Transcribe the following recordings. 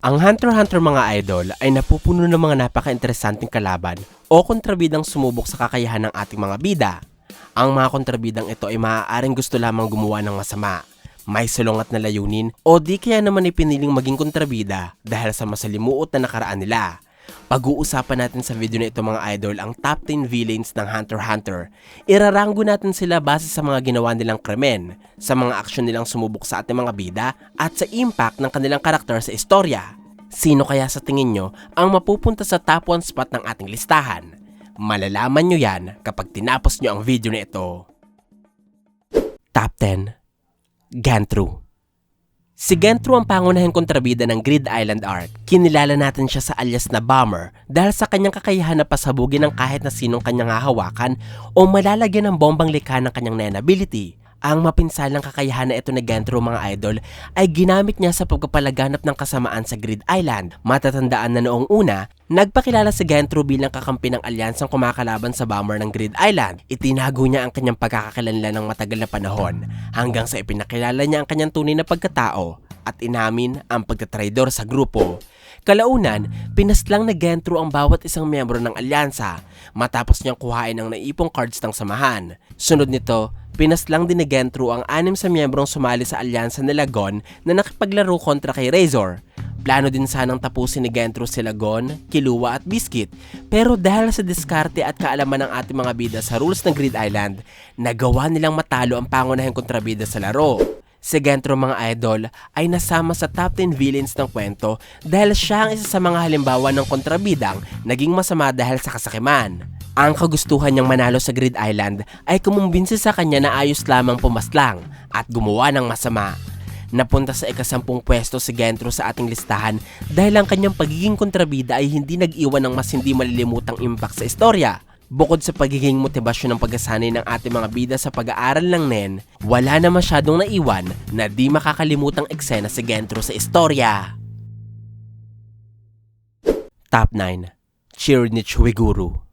Ang Hunter x Hunter mga idol ay napupuno ng mga napaka-interesanting kalaban o kontrabidang sumubok sa kakayahan ng ating mga bida. Ang mga kontrabidang ito ay maaaring gusto lamang gumawa ng masama, may salungat na layunin o di kaya naman ipiniling maging kontrabida dahil sa masalimuot na nakaraan nila. Pag-uusapan natin sa video na ito mga idol ang top 10 villains ng Hunter x Hunter. Iraranggo natin sila base sa mga ginawa nilang krimen, sa mga aksyon nilang sumubok sa ating mga bida, at sa impact ng kanilang karakter sa istorya. Sino kaya sa tingin nyo ang mapupunta sa top 1 spot ng ating listahan? Malalaman nyo yan kapag tinapos nyo ang video na ito. Top 10 Gantru Si Gentru ang pangunahing kontrabida ng Grid Island Arc. Kinilala natin siya sa alias na Bomber dahil sa kanyang kakayahan na pasabugin ng kahit na sinong kanyang hahawakan o malalagyan ng bombang likha ng kanyang Nen ability. Ang mapinsalang kakayahan na ito ni Gentru mga idol ay ginamit niya sa pagpapalaganap ng kasamaan sa Grid Island. Matatandaan na noong una, nagpakilala si Gentru bilang kakampi ng alyansang kumakalaban sa bomber ng Grid Island. Itinago niya ang kanyang pagkakakilanlan ng matagal na panahon hanggang sa ipinakilala niya ang kanyang tunay na pagkatao at inamin ang pagtatraidor sa grupo. Kalaunan, pinaslang na Gentru ang bawat isang miyembro ng alyansa matapos niyang kuhain ang naipong cards ng samahan. Sunod nito, pinaslang din ni Gentru ang anim sa miyembrong sumali sa alyansa ni Lagon na nakipaglaro kontra kay Razor. Plano din sanang tapusin ni Gentru si Lagon, Kilua at Biscuit pero dahil sa diskarte at kaalaman ng ating mga bida sa rules ng Grid Island, nagawa nilang matalo ang pangunahing kontrabida sa laro. Si Gentro mga idol ay nasama sa top 10 villains ng kwento dahil siya ang isa sa mga halimbawa ng kontrabidang naging masama dahil sa kasakiman. Ang kagustuhan niyang manalo sa Grid Island ay kumumbinsi sa kanya na ayos lamang pumaslang at gumawa ng masama. Napunta sa ikasampung pwesto si Gentro sa ating listahan dahil ang kanyang pagiging kontrabida ay hindi nag-iwan ng mas hindi malilimutang impact sa istorya. Bukod sa pagiging motibasyon ng pagkasanay ng ating mga bida sa pag-aaral ng NEN, wala na masyadong naiwan na di makakalimutang eksena si Gentro sa istorya. Top 9 Chirnich Wiguru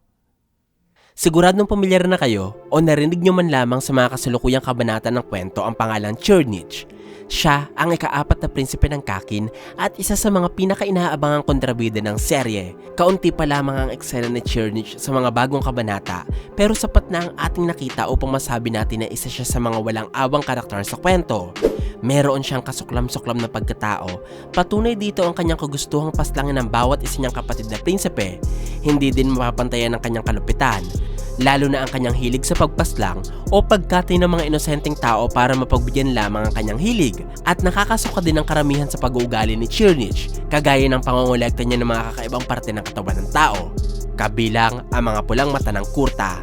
Siguradong pamilyar na kayo o narinig nyo man lamang sa mga kasalukuyang kabanata ng kwento ang pangalang Chirnich. Siya ang ikaapat na prinsipe ng Kakin at isa sa mga pinaka-inaabangang kontrabida ng serye. Kaunti pa lamang ang eksena ni Chernich sa mga bagong kabanata pero sapat na ang ating nakita upang masabi natin na isa siya sa mga walang awang karakter sa kwento. Meron siyang kasuklam-suklam na pagkatao. Patunay dito ang kanyang kagustuhang paslangin ng bawat isa niyang kapatid na prinsipe. Hindi din mapapantayan ng kanyang kalupitan lalo na ang kanyang hilig sa pagpaslang o pagkatay ng mga inosenteng tao para mapagbigyan lamang ang kanyang hilig at nakakasuka din ang karamihan sa pag-uugali ni Chirnich kagaya ng pangongolekta niya ng mga kakaibang parte ng katawan ng tao kabilang ang mga pulang mata ng kurta.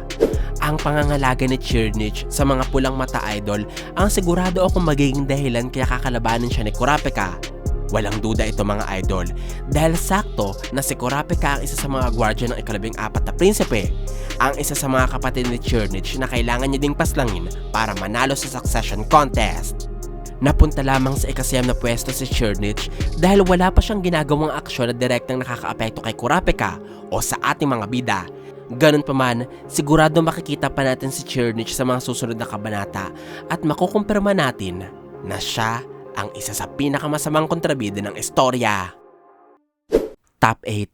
Ang pangangalaga ni Chirnich sa mga pulang mata idol ang sigurado akong magiging dahilan kaya kakalabanin siya ni Kurapika Walang duda ito mga idol dahil sakto na si Kurapika ang isa sa mga gwardya ng ikalabing apat na prinsipe, ang isa sa mga kapatid ni Chernich na kailangan niya ding paslangin para manalo sa succession contest. Napunta lamang sa ikasiyam na pwesto si Chernich dahil wala pa siyang ginagawang aksyon na direktang nakakaapekto kay Kurapika o sa ating mga bida. Ganun pa man, sigurado makikita pa natin si Chernich sa mga susunod na kabanata at makukumpirma natin na siya ang isa sa pinakamasamang kontrabida ng istorya. Top 8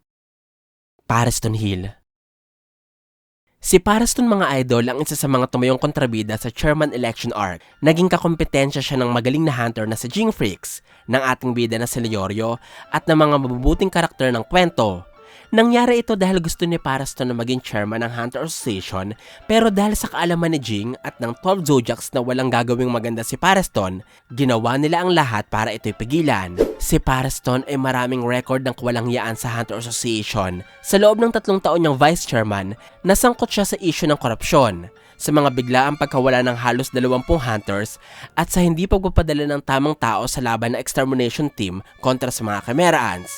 Pareston Hill Si Pareston mga idol ang isa sa mga tumayong kontrabida sa chairman election arc. Naging kakompetensya siya ng magaling na hunter na si Jing Freaks, ng ating bida na si Leorio, at ng mga mabubuting karakter ng kwento. Nangyari ito dahil gusto ni Paraston na maging chairman ng Hunter Association pero dahil sa kaalaman ni Jing at ng 12 Zodiacs na walang gagawing maganda si Paraston, ginawa nila ang lahat para ito'y pigilan. Si Paraston ay maraming record ng kawalangyaan sa Hunter Association. Sa loob ng tatlong taon niyang vice chairman, nasangkot siya sa issue ng korupsyon sa mga biglaang pagkawala ng halos 20 hunters at sa hindi pagpapadala ng tamang tao sa laban ng extermination team kontra sa mga Cameraans.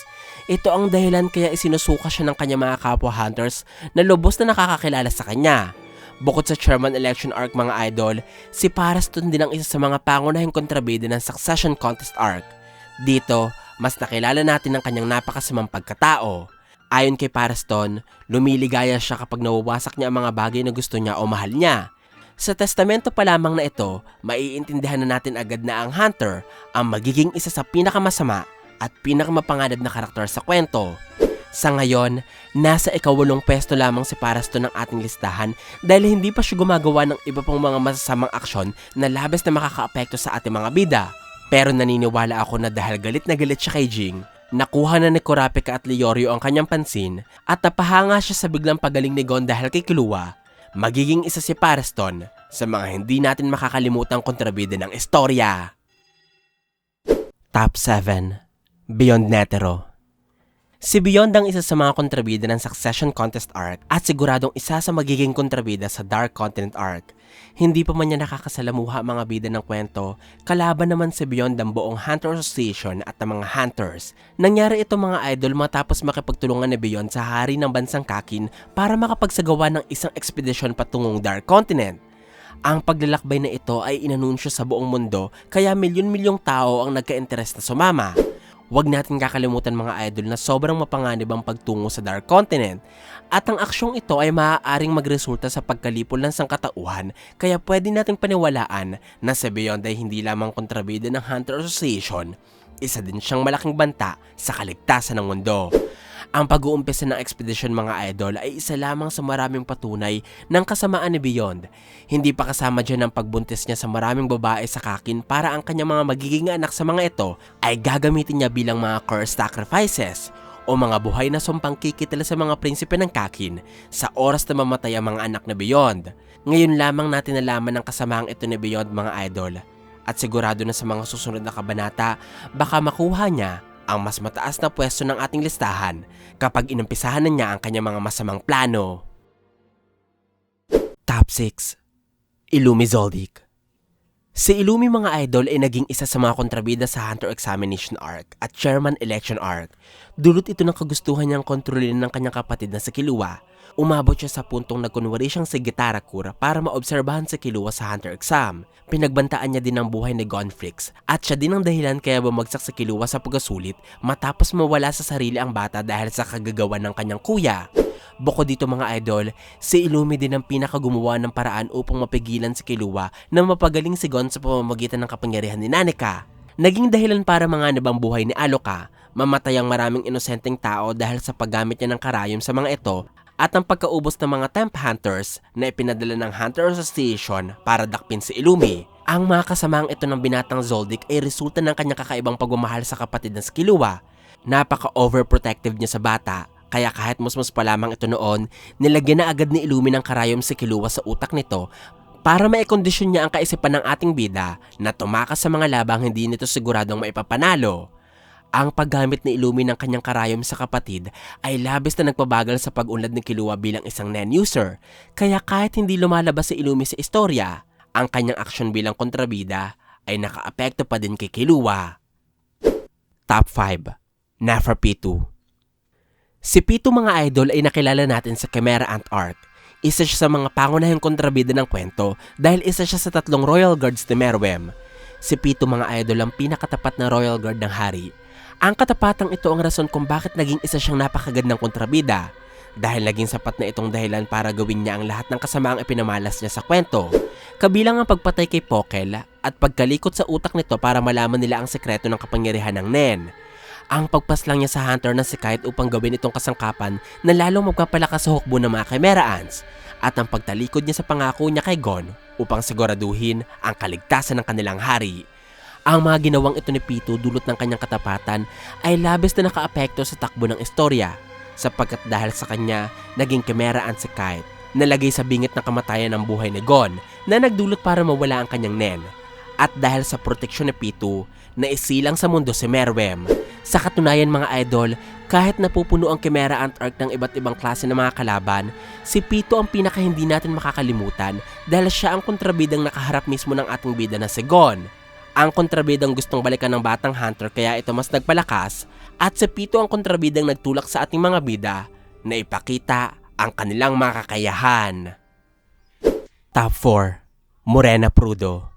Ito ang dahilan kaya isinusuka siya ng kanyang mga kapwa hunters na lubos na nakakakilala sa kanya. Bukod sa chairman election arc mga idol, si Paraston din ang isa sa mga pangunahing kontrabida ng succession contest arc. Dito, mas nakilala natin ang kanyang napakasamang pagkatao. Ayon kay Paraston, lumiligaya siya kapag nawawasak niya ang mga bagay na gusto niya o mahal niya. Sa testamento pa lamang na ito, maiintindihan na natin agad na ang hunter ang magiging isa sa pinakamasama at pinakamapanganib na karakter sa kwento. Sa ngayon, nasa ikawalong pwesto lamang si Parasto ng ating listahan dahil hindi pa siya gumagawa ng iba pang mga masasamang aksyon na labis na makakaapekto sa ating mga bida. Pero naniniwala ako na dahil galit na galit siya kay Jing, nakuha na ni Kurapika at Leorio ang kanyang pansin at napahanga siya sa biglang pagaling ni Gon dahil kay Killua, magiging isa si Paraston sa mga hindi natin makakalimutang kontrabida ng istorya. Top 7 Beyond Netero Si Beyond ang isa sa mga kontrabida ng Succession Contest arc at siguradong isa sa magiging kontrabida sa Dark Continent arc. Hindi pa man niya nakakasalamuha ang mga bida ng kwento, kalaban naman si Beyond ang buong Hunter Association at ang mga Hunters. Nangyari ito mga idol matapos makipagtulungan ni Beyond sa hari ng bansang Kakin para makapagsagawa ng isang ekspedisyon patungong Dark Continent. Ang paglalakbay na ito ay inanunsyo sa buong mundo kaya milyon-milyong tao ang nagka-interes na sumama. Huwag natin kakalimutan mga idol na sobrang mapanganib ang pagtungo sa Dark Continent at ang aksyong ito ay maaaring magresulta sa pagkalipol ng sangkatauhan kaya pwede nating paniwalaan na si Beyond ay hindi lamang kontrabida ng Hunter Association, isa din siyang malaking banta sa kaligtasan ng mundo. Ang pag-uumpisa ng ekspedisyon mga idol ay isa lamang sa maraming patunay ng kasamaan ni Beyond. Hindi pa kasama dyan ang pagbuntis niya sa maraming babae sa kakin para ang kanyang mga magiging anak sa mga ito ay gagamitin niya bilang mga cursed sacrifices o mga buhay na sumpang kikitil sa mga prinsipe ng kakin sa oras na mamatay ang mga anak na Beyond. Ngayon lamang natin nalaman ang kasamaang ito ni Beyond mga idol at sigurado na sa mga susunod na kabanata baka makuha niya ang mas mataas na pwesto ng ating listahan kapag inumpisahan na niya ang kanyang mga masamang plano. Top 6 Ilumi Zoldyck Si Ilumi mga idol ay naging isa sa mga kontrabida sa Hunter Examination Arc at Chairman Election Arc. Dulot ito ng kagustuhan niyang kontrolin ng kanyang kapatid na si Killua. Umabot siya sa puntong nagkunwari siyang si Gitarakura para maobserbahan si Killua sa Hunter Exam. Pinagbantaan niya din ang buhay ni Gonfrix at siya din ang dahilan kaya bumagsak si Killua sa pagkasulit matapos mawala sa sarili ang bata dahil sa kagagawa ng kanyang kuya. Bukod dito mga idol, si Illumi din ang pinakagumawa ng paraan upang mapigilan si Killua na mapagaling si Gon sa pamamagitan ng kapangyarihan ni Nanika. Naging dahilan para mga nabang buhay ni Aloka, mamatay ang maraming inosenteng tao dahil sa paggamit niya ng karayom sa mga ito at ang pagkaubos ng mga Temp Hunters na ipinadala ng Hunter Association para dakpin si Illumi. Ang mga kasamaang ito ng binatang Zoldyck ay resulta ng kanyang kakaibang pagmamahal sa kapatid ng si Killua. Napaka-overprotective niya sa bata kaya kahit musmus pa lamang ito noon, nilagyan na agad ni Illumi ng karayom si Killua sa utak nito para maikondisyon niya ang kaisipan ng ating bida na tumakas sa mga labang hindi nito siguradong maipapanalo. Ang paggamit ni Illumi ng kanyang karayom sa kapatid ay labis na nagpabagal sa pag-unlad ni Killua bilang isang Nen user. Kaya kahit hindi lumalabas si Illumi sa istorya, ang kanyang aksyon bilang kontrabida ay nakaapekto pa din kay Killua. Top 5 Neferpitu Si Pito mga idol ay nakilala natin sa Chimera Ant Arc. Isa siya sa mga pangunahing kontrabida ng kwento dahil isa siya sa tatlong Royal Guards ni Merwem. Si Pito mga idol ang pinakatapat na Royal Guard ng hari. Ang katapatang ito ang rason kung bakit naging isa siyang napakagandang kontrabida dahil naging sapat na itong dahilan para gawin niya ang lahat ng kasamaang ipinamalas niya sa kwento. Kabilang ang pagpatay kay Pokel at pagkalikot sa utak nito para malaman nila ang sekreto ng kapangyarihan ng Nen ang pagpaslang niya sa hunter na si Kite upang gawin itong kasangkapan na lalong magpapalakas sa hukbo ng mga Chimera Ants at ang pagtalikod niya sa pangako niya kay Gon upang siguraduhin ang kaligtasan ng kanilang hari. Ang mga ginawang ito ni Pito dulot ng kanyang katapatan ay labis na nakaapekto sa takbo ng istorya sapagkat dahil sa kanya naging Chimera Ant si Kite nalagay sa bingit ng kamatayan ng buhay ni Gon na nagdulot para mawala ang kanyang nen. At dahil sa proteksyon ni Pito, na isilang sa mundo si Merwem sa katunayan mga idol, kahit napupuno ang Chimera Ant Arc ng iba't ibang klase ng mga kalaban, si Pito ang pinaka hindi natin makakalimutan dahil siya ang kontrabidang nakaharap mismo ng ating bida na si Gon. Ang kontrabidang gustong balikan ng batang hunter kaya ito mas nagpalakas at si Pito ang kontrabidang nagtulak sa ating mga bida na ipakita ang kanilang mga kakayahan. Top 4 Morena Prudo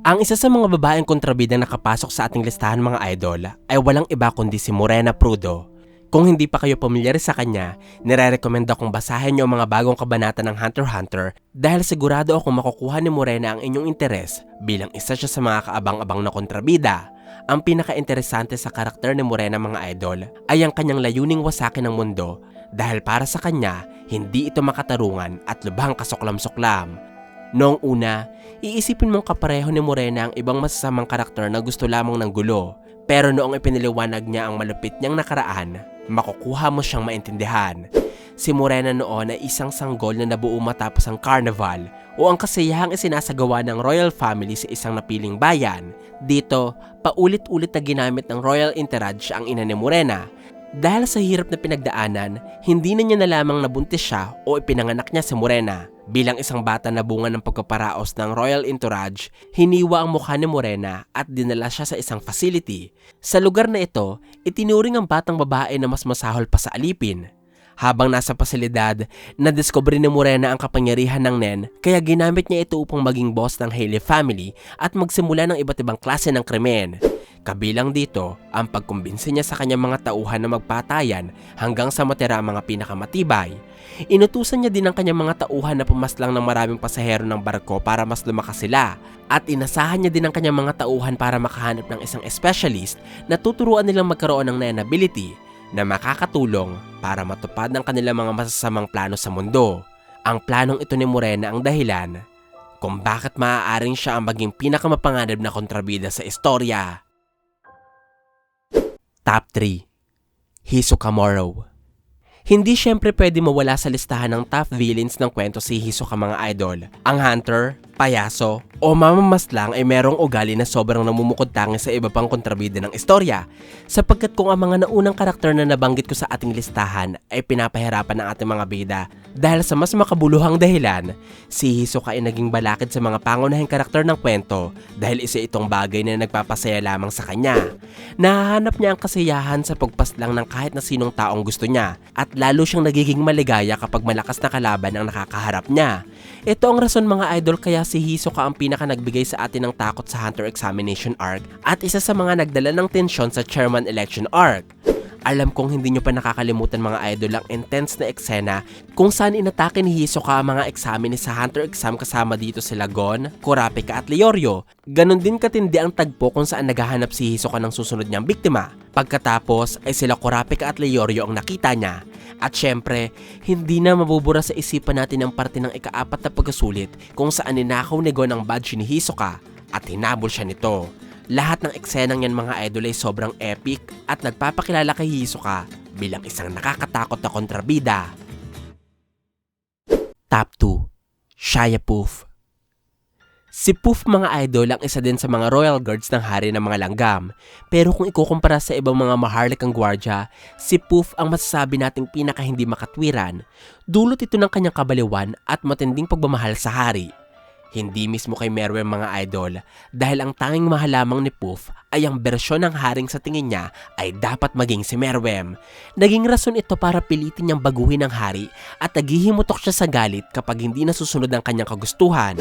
ang isa sa mga babaeng kontrabidang nakapasok sa ating listahan mga idol ay walang iba kundi si Morena Prudo. Kung hindi pa kayo pamilyar sa kanya, nire-recommenda kong basahin niyo ang mga bagong kabanata ng Hunter x Hunter dahil sigurado akong makukuha ni Morena ang inyong interes bilang isa siya sa mga kaabang-abang na kontrabida. Ang pinaka-interesante sa karakter ni Morena mga idol ay ang kanyang layuning wasakin ng mundo dahil para sa kanya, hindi ito makatarungan at lubhang kasuklam-suklam. Noong una, iisipin mong kapareho ni Morena ang ibang masasamang karakter na gusto lamang ng gulo. Pero noong ipiniliwanag niya ang malupit niyang nakaraan, makukuha mo siyang maintindihan. Si Morena noon ay isang sanggol na nabuo matapos ang carnival o ang kasiyahang isinasagawa ng royal family sa isang napiling bayan. Dito, paulit-ulit na ginamit ng royal entourage ang ina ni Morena. Dahil sa hirap na pinagdaanan, hindi na niya na lamang nabuntis siya o ipinanganak niya si Morena. Bilang isang bata na bunga ng pagkaparaos ng royal entourage, hiniwa ang mukha ni Morena at dinala siya sa isang facility. Sa lugar na ito, itinuring ang batang babae na mas masahol pa sa alipin. Habang nasa pasilidad, nadiskubre ni Morena ang kapangyarihan ng Nen kaya ginamit niya ito upang maging boss ng Haley family at magsimula ng iba't ibang klase ng krimen. Kabilang dito ang pagkumbinsi niya sa kanyang mga tauhan na magpatayan hanggang sa matira ang mga pinakamatibay. Inutusan niya din ang kanyang mga tauhan na pumaslang ng maraming pasahero ng barko para mas lumakas sila at inasahan niya din ang kanyang mga tauhan para makahanap ng isang specialist na tuturuan nilang magkaroon ng Nen ability na makakatulong para matupad ang kanilang mga masasamang plano sa mundo. Ang planong ito ni Morena ang dahilan kung bakit maaaring siya ang maging pinakamapanganib na kontrabida sa istorya. Top 3 Hisoka Moro Hindi syempre pwede mawala sa listahan ng top villains ng kwento si Hisoka mga idol. Ang Hunter, payaso, o mamamaslang ay merong ugali na sobrang namumukod tangi sa iba pang kontrabida ng istorya. Sapagkat kung ang mga naunang karakter na nabanggit ko sa ating listahan ay pinapahirapan ng ating mga bida dahil sa mas makabuluhang dahilan, si Hisoka ay naging balakid sa mga pangunahing karakter ng kwento dahil isa itong bagay na nagpapasaya lamang sa kanya. Nahahanap niya ang kasiyahan sa pagpaslang ng kahit na sinong taong gusto niya at lalo siyang nagiging maligaya kapag malakas na kalaban ang nakakaharap niya. Ito ang rason mga idol kaya si Hisoka ang pinaka nagbigay sa atin ng takot sa Hunter Examination Arc at isa sa mga nagdala ng tensyon sa Chairman Election Arc. Alam kong hindi nyo pa nakakalimutan mga idol ang intense na eksena kung saan inatake ni Hisoka ang mga examine sa Hunter exam kasama dito sila Gon, Kurapika at Leorio. Ganon din katindi ang tagpo kung saan naghahanap si Hisoka ng susunod niyang biktima. Pagkatapos ay sila Kurapika at Leorio ang nakita niya. At syempre, hindi na mabubura sa isipan natin ang parte ng ikaapat na pagkasulit kung saan ninakaw ni Gon ang badge ni Hisoka at hinabol siya nito. Lahat ng eksenang yan mga idol ay sobrang epic at nagpapakilala kay Hisoka bilang isang nakakatakot na kontrabida. Top 2 Shia Poof Si Poof mga idol ang isa din sa mga royal guards ng hari ng mga langgam. Pero kung ikukumpara sa ibang mga maharlikang gwardya, si Poof ang masasabi nating pinaka hindi makatwiran. Dulot ito ng kanyang kabaliwan at matinding pagmamahal sa hari. Hindi mismo kay Merwem mga idol dahil ang tanging mahal lamang ni Poof ay ang bersyon ng haring sa tingin niya ay dapat maging si Merwem. Naging rason ito para pilitin niyang baguhin ang hari at naghihimutok siya sa galit kapag hindi nasusunod ang kanyang kagustuhan.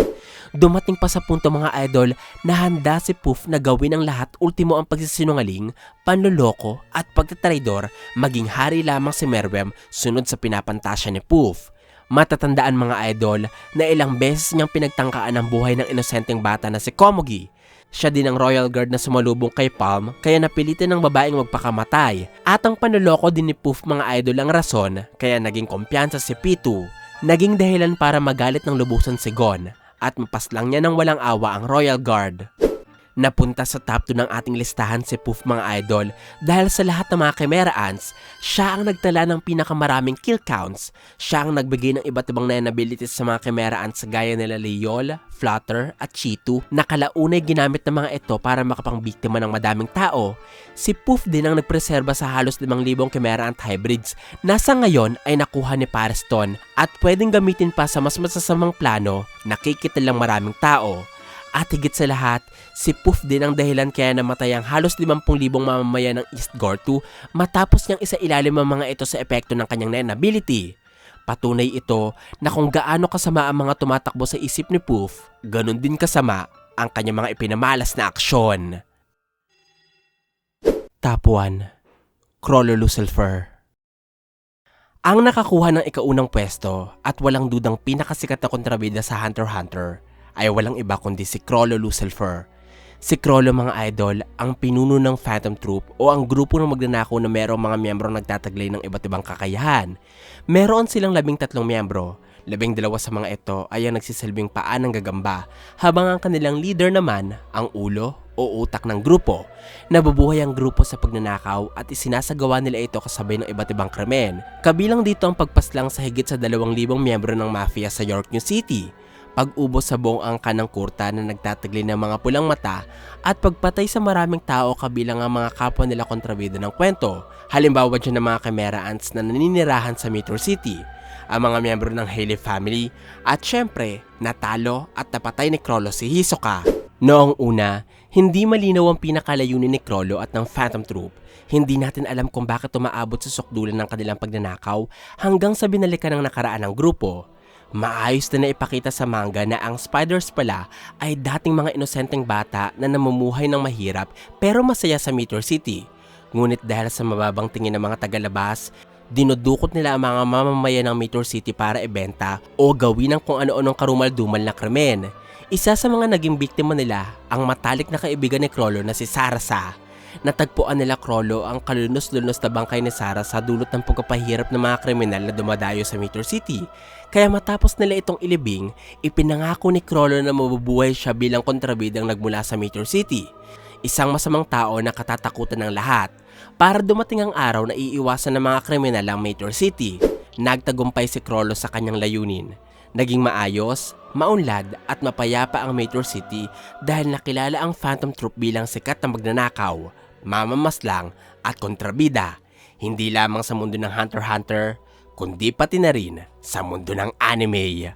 Dumating pa sa punto mga idol na handa si Poof na gawin ang lahat ultimo ang pagsisinungaling, panloloko at pagtatraidor maging hari lamang si Merwem sunod sa pinapantasya ni Poof. Matatandaan mga idol na ilang beses niyang pinagtangkaan ang buhay ng inosenteng bata na si Komugi. Siya din ang royal guard na sumalubong kay Palm kaya napilitan ng babaeng magpakamatay. At ang panloloko din ni Poof mga idol ang rason kaya naging kumpiyansa si Pitu. Naging dahilan para magalit ng lubusan si Gon at mapaslang niya ng walang awa ang royal guard. Napunta sa top 2 ng ating listahan si Poof mga idol dahil sa lahat ng mga Chimera Ants, siya ang nagtala ng pinakamaraming kill counts. Siya ang nagbigay ng iba't ibang abilities sa mga Chimera Ants gaya nila Leol, Flutter at Cheetu na kalaunay ginamit ng mga ito para makapangbiktima ng madaming tao. Si Poof din ang nagpreserba sa halos 5,000 Chimera Ant hybrids na sa ngayon ay nakuha ni Pareston at pwedeng gamitin pa sa mas masasamang plano na kikitil lang maraming tao. At higit sa lahat, si Poof din ang dahilan kaya namatay ang halos 50,000 mamamayan ng East Gortu matapos niyang isa ilalim ang mga ito sa epekto ng kanyang Nen ability. Patunay ito na kung gaano kasama ang mga tumatakbo sa isip ni Poof, ganun din kasama ang kanyang mga ipinamalas na aksyon. Top 1 Crawler Lucifer Ang nakakuha ng ikaunang pwesto at walang dudang pinakasikat na kontrabida sa Hunter x Hunter ay walang iba kundi si Crollo Lucifer. Si Crollo mga idol ang pinuno ng Phantom Troop o ang grupo ng magnanakaw na merong mga miyembro nagtataglay ng iba't ibang kakayahan. Meron silang labing tatlong miyembro. Labing dalawa sa mga ito ay ang nagsisilbing paa ng gagamba habang ang kanilang leader naman ang ulo o utak ng grupo. Nabubuhay ang grupo sa pagnanakaw at isinasagawa nila ito kasabay ng iba't ibang krimen. Kabilang dito ang pagpaslang sa higit sa 2,000 miyembro ng mafia sa York New City pag-ubos sa buong angka ng kurta na nagtatagli ng mga pulang mata at pagpatay sa maraming tao kabilang ang mga kapwa nila kontrabida ng kwento. Halimbawa dyan ng mga kamera ants na naninirahan sa Metro City, ang mga miyembro ng Haley family, at syempre, natalo at napatay ni Krollo si Hisoka. Noong una, hindi malinaw ang pinakalayunin ni Krollo at ng Phantom Troop. Hindi natin alam kung bakit umaabot sa sukdulan ng kanilang pagnanakaw hanggang sa binalikan ng nakaraan ng grupo. Maayos na naipakita sa manga na ang spiders pala ay dating mga inosenteng bata na namumuhay ng mahirap pero masaya sa Meteor City. Ngunit dahil sa mababang tingin ng mga tagalabas, dinudukot nila ang mga mamamayan ng Meteor City para ibenta o gawin ng kung ano-anong karumal-dumal na krimen. Isa sa mga naging biktima nila ang matalik na kaibigan ni Krollo na si Sarasa. Natagpuan nila Krollo ang kalunos-lunos na bangkay ni Sarah sa dulot ng pagpapahirap ng mga kriminal na dumadayo sa Meteor City. Kaya matapos nila itong ilibing, ipinangako ni Krollo na mabubuhay siya bilang kontrabidang nagmula sa Meteor City. Isang masamang tao na katatakutan ng lahat. Para dumating ang araw na iiwasan ng mga kriminal ang Meteor City, nagtagumpay si Krollo sa kanyang layunin. Naging maayos, maunlad at mapayapa ang Meteor City dahil nakilala ang Phantom Troop bilang sikat na magnanakaw, mamamaslang at kontrabida. Hindi lamang sa mundo ng Hunter x Hunter, kundi pati na rin sa mundo ng anime.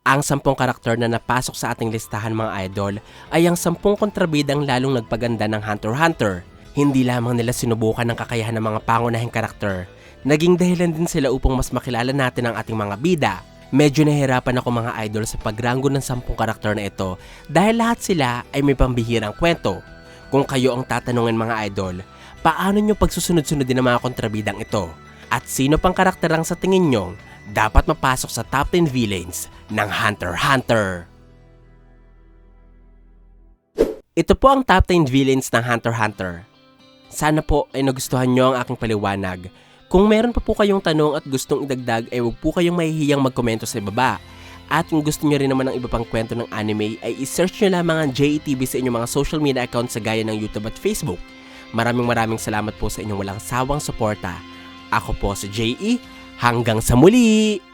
Ang sampung karakter na napasok sa ating listahan mga idol ay ang sampung kontrabidang lalong nagpaganda ng Hunter x Hunter. Hindi lamang nila sinubukan ng kakayahan ng mga pangunahing karakter, naging dahilan din sila upang mas makilala natin ang ating mga bida. Medyo nahirapan ako mga idol sa pagranggo ng sampung karakter na ito dahil lahat sila ay may pambihirang kwento. Kung kayo ang tatanungin mga idol, paano nyo pagsusunod-sunodin ang mga kontrabidang ito? At sino pang karakter ang sa tingin nyo dapat mapasok sa top 10 villains ng Hunter x Hunter? Ito po ang top 10 villains ng Hunter x Hunter. Sana po ay nagustuhan nyo ang aking paliwanag. Kung meron pa po kayong tanong at gustong idagdag ay huwag po kayong mahihiyang magkomento sa ibaba. At kung gusto nyo rin naman ng iba pang kwento ng anime ay isearch nyo lamang ang JETV sa inyong mga social media accounts sa gaya ng YouTube at Facebook. Maraming maraming salamat po sa inyong walang sawang suporta. Ako po si JE. Hanggang sa muli!